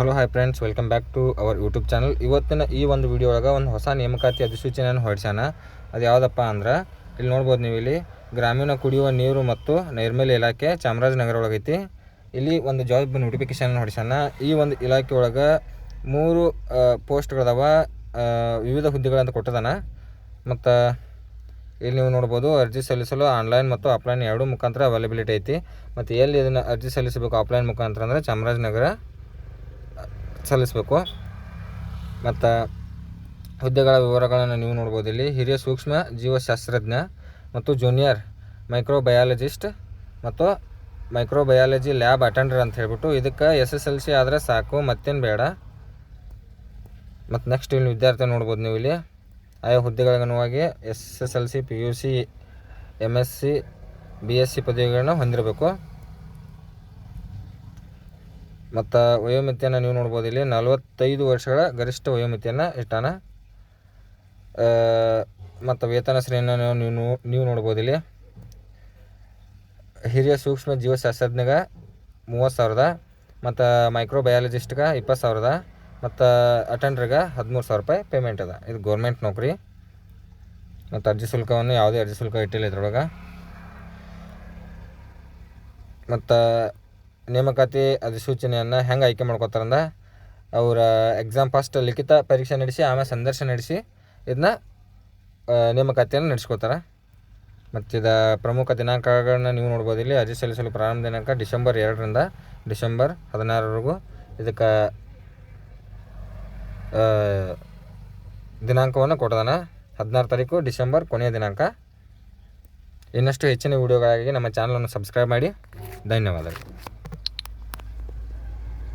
Hello hi friends welcome back to our YouTube channel ಇವತ್ತಿನ ಈ ಒಂದು ವಿಡಿಯೋ ಒಳಗೆ ಒಂದು ಹೊಸ ನೇಮಕಾತಿ ಅಧಿಸೂಚನೆಯನ್ನು ಹೊರಡ್ಸ್ಯಾನ. ಅದು ಯಾವುದಪ್ಪ ಅಂದ್ರೆ, ಇಲ್ಲಿ ನೋಡ್ಬೋದು ನೀವು ಇಲ್ಲಿ ಗ್ರಾಮೀಣ ಕುಡಿಯುವ ನೀರು ಮತ್ತು ನೈರ್ಮಲ್ಯ ಇಲಾಖೆ ಚಾಮರಾಜನಗರ ಒಳಗೈತಿ ಇಲ್ಲಿ ಒಂದು ಜಾಬ್ ನೋಟಿಫಿಕೇಶನ್ ಹೊಡಿಸ್ಯಾನ ಈ ಒಂದು ಇಲಾಖೆ ಒಳಗೆ ಮೂರು ಪೋಸ್ಟ್ಗಳದಾವ. ವಿವಿಧ ಹುದ್ದೆಗಳಂತ ಕೊಟ್ಟದಾನ. ಮತ್ತು ಇಲ್ಲಿ ನೀವು ನೋಡ್ಬೋದು ಅರ್ಜಿ ಸಲ್ಲಿಸಲು ಆನ್ಲೈನ್ ಮತ್ತು ಆಫ್ಲೈನ್ ಎರಡೂ ಮುಖಾಂತರ ಅವೈಲೇಬಿಲಿಟಿ ಐತಿ. ಮತ್ತು ಎಲ್ಲಿ ಇದನ್ನು ಅರ್ಜಿ ಸಲ್ಲಿಸಬೇಕು ಆಫ್ಲೈನ್ ಮುಖಾಂತರ ಅಂದರೆ ಚಾಮರಾಜನಗರ. ಸಲ್ಲಿಸಬೇಕು. ಮತ್ತು ಹುದ್ದೆಗಳ ವಿವರಗಳನ್ನು ನೀವು ನೋಡ್ಬೋದು ಇಲ್ಲಿ. ಹಿರಿಯ ಸೂಕ್ಷ್ಮ ಜೀವಶಾಸ್ತ್ರಜ್ಞ ಮತ್ತು ಜೂನಿಯರ್ ಮೈಕ್ರೋಬಯಾಲಜಿಸ್ಟ್ ಮತ್ತು ಮೈಕ್ರೋಬಯಾಲಜಿ ಲ್ಯಾಬ್ ಅಟೆಂಡರ್ ಅಂತ ಹೇಳ್ಬಿಟ್ಟು ಇದಕ್ಕೆ ಎಸ್ ಎಸ್ ಎಲ್ ಸಿ ಆದರೆ ಸಾಕು, ಮತ್ತೇನು ಬೇಡ. ಮತ್ತು ನೆಕ್ಸ್ಟ್ ಇಲ್ಲಿ ವಿದ್ಯಾರ್ಥಿ ನೋಡ್ಬೋದು ನೀವು ಇಲ್ಲಿ. ಆಯಾ ಹುದ್ದೆಗಳಿಗನುವಾಗಿ S S L C P U C M S C B S C ಪದವಿಗಳನ್ನ ಹೊಂದಿರಬೇಕು. ಮತ್ತು ವಯೋಮಿತಿಯನ್ನು ನೀವು ನೋಡ್ಬೋದು ಇಲ್ಲಿ ನಲವತ್ತೈದು ವರ್ಷಗಳ ಗರಿಷ್ಠ ವಯೋಮಿತಿಯನ್ನು ಇಟ್ಟಾನ. ಮತ್ತು ವೇತನ ಶ್ರೇಣಿಯನ್ನು ನೀವು ನೀವು ನೀವು ನೋಡ್ಬೋದು ಇಲ್ಲಿ. ಹಿರಿಯ ಸೂಕ್ಷ್ಮ ಜೀವಶಾಸ್ತ್ರಜ್ಞಗ ಮೂವತ್ತು ಸಾವಿರದ, ಮತ್ತು ಮೈಕ್ರೋ ಬಯಾಲಜಿಸ್ಟ್ಗೆ ಇಪ್ಪತ್ತು ಸಾವಿರದ, ಮತ್ತು ಅಟೆಂಡ್ರಿಗೆ ಹದಿಮೂರು ಸಾವಿರ ರೂಪಾಯಿ ಪೇಮೆಂಟ್ ಅದ. ಇದು ಗೌರ್ಮೆಂಟ್ ನೌಕರಿ. ಮತ್ತು ಅರ್ಜಿ ಶುಲ್ಕವನ್ನು ಯಾವುದೇ ಅರ್ಜಿ ಶುಲ್ಕ ಇಟ್ಟಿಲ್ಲ ಇದ್ರೊಳಗೆ. ಮತ್ತು ನೇಮಕಾತಿ ಅಧಿಸೂಚನೆಯನ್ನು ಹೆಂಗೆ ಆಯ್ಕೆ ಮಾಡ್ಕೋತಾರಂದ್ರೆ ಅವರ ಎಕ್ಸಾಮ್ ಫಸ್ಟ್ ಲಿಖಿತ ಪರೀಕ್ಷೆ ನಡೆಸಿ, ಆಮೇಲೆ ಸಂದರ್ಶನ ನಡೆಸಿ ಇದನ್ನ ನೇಮಕಾತಿಯನ್ನು ನಡೆಸ್ಕೋತಾರೆ. ಮತ್ತು ಇದು ಪ್ರಮುಖ ದಿನಾಂಕಗಳನ್ನ ನೀವು ನೋಡ್ಬೋದು ಇಲ್ಲಿ. ಅರ್ಜಿ ಸಲ್ಲಿಸಲು ಪ್ರಾರಂಭ ದಿನಾಂಕ ಡಿಸೆಂಬರ್ ಎರಡರಿಂದ ಡಿಸೆಂಬರ್ ಹದಿನಾರರವರೆಗೂ ಇದಕ್ಕೆ ದಿನಾಂಕವನ್ನು ಕೊಟ್ಟದಾನ ಹದಿನಾರು ತಾರೀಕು ಡಿಸೆಂಬರ್ ಕೊನೆಯ ದಿನಾಂಕ. ಇನ್ನಷ್ಟು ಹೆಚ್ಚಿನ ವಿಡಿಯೋಗಳಾಗಿ ನಮ್ಮ ಚಾನಲನ್ನು ಸಬ್ಸ್ಕ್ರೈಬ್ ಮಾಡಿ. ಧನ್ಯವಾದಗಳು.